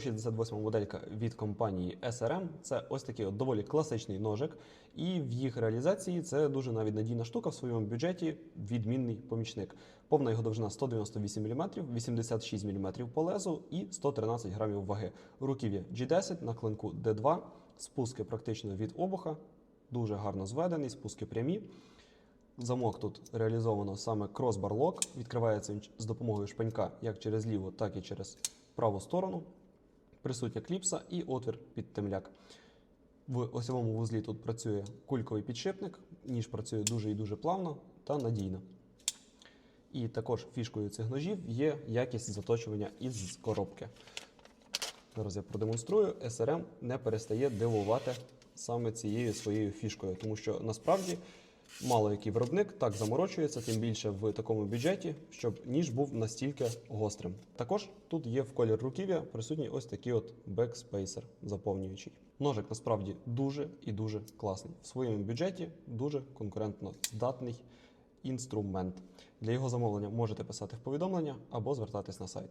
168 моделька від компанії SRM. Це ось такий от доволі класичний ножик, і в їх реалізації це дуже навіть надійна штука в своєму бюджеті. Відмінний помічник. Повна його довжина 198 мм, 86 мм по лезу і 113 грамів ваги. Руків'я G10 на клинку D2, спуски практично від обуха, дуже гарно зведений, спуски прямі. Замок тут реалізовано саме кросбар-лок. Відкривається він з допомогою шпанька як через ліву, так і через праву сторону. Присутня кліпса і отвір під темляк. В осьовому вузлі тут працює кульковий підшипник, ніж працює дуже і дуже плавно та надійно. І також фішкою цих ножів є якість заточування із коробки. Зараз я продемонструю. SRM не перестає дивувати саме цією своєю фішкою, тому що насправді мало який виробник так заморочується, тим більше в такому бюджеті, щоб ніж був настільки гострим. Також тут є в колір руків'я присутній ось такий от бекспейсер заповнюючий. Ножик насправді дуже і дуже класний. В своєму бюджеті дуже конкурентно здатний інструмент. Для його замовлення можете писати в повідомлення або звертатись на сайт.